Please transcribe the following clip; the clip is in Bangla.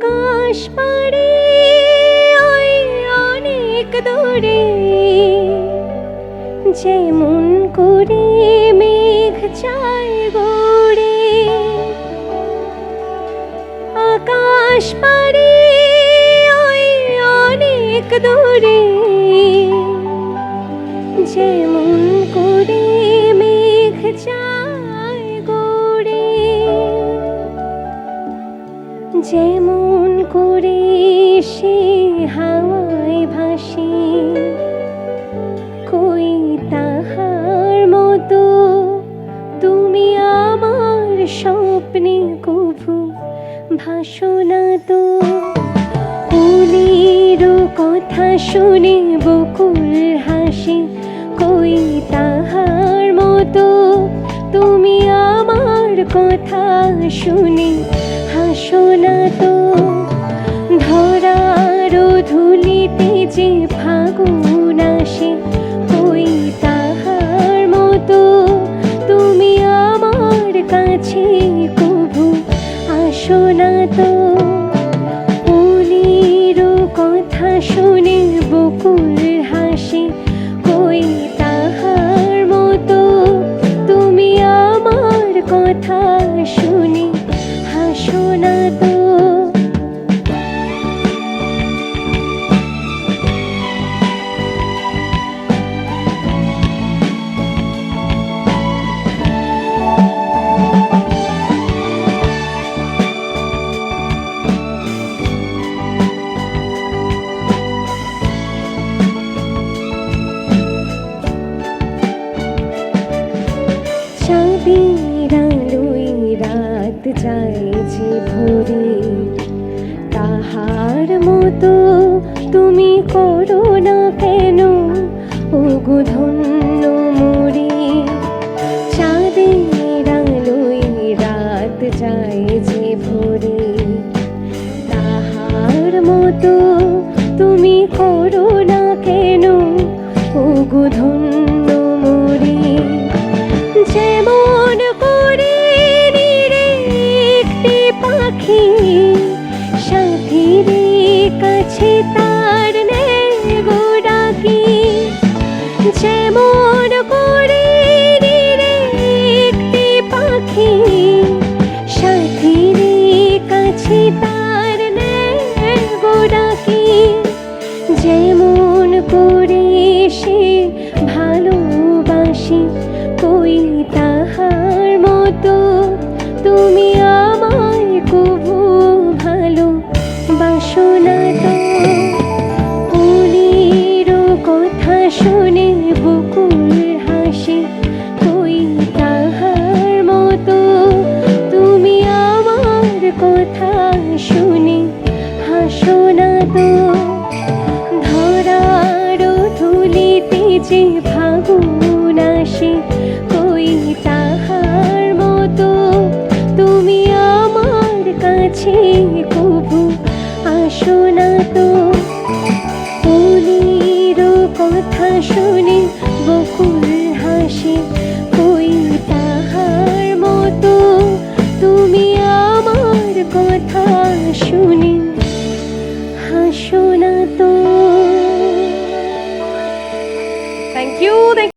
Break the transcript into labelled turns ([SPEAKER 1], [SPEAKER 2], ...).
[SPEAKER 1] আকাশ পাড়ে ওই অনেক দূরে। যেমন করে মেঘ চায় গড়ে। আকাশ পাড়ে ওই অনেক দূরে। যেমন করে মেঘ চায় যেমন করে সে হাওয়ায় ভাসে, কই তাহার মতো তুমি আমার স্বপ্নে কভু ভাসনা তো। ফুলের কথা শুনে বকুল হাসি, কই তাহার মতো তুমি আমার কথা শুনে হাসো না তো ধরার ধুলিতে যে ফাগুন আসে কই তাহার মতো তুমি আমার কাছে কভু আসো না তো ফুলের কথা শুনে বকুল হাসি কই তাহার মতো তুমি আমার কথা শুনে হাসো না তো তুমি করো না কেন? ও ধন্য মতো তুমি আমায় কবু ভালো বাসনা তো পুলির কথা শুনে বকুল হাসি তুই তাহার মতো তুমি আমার কথা শুনে হাসো না তো। ধরার ধুলিতে যে শোনা তো পুলির কথা শুনে বকুল হাসে কই তাহার মতো। তুমি আমার কথা শুনে হাসো না তো। Thank you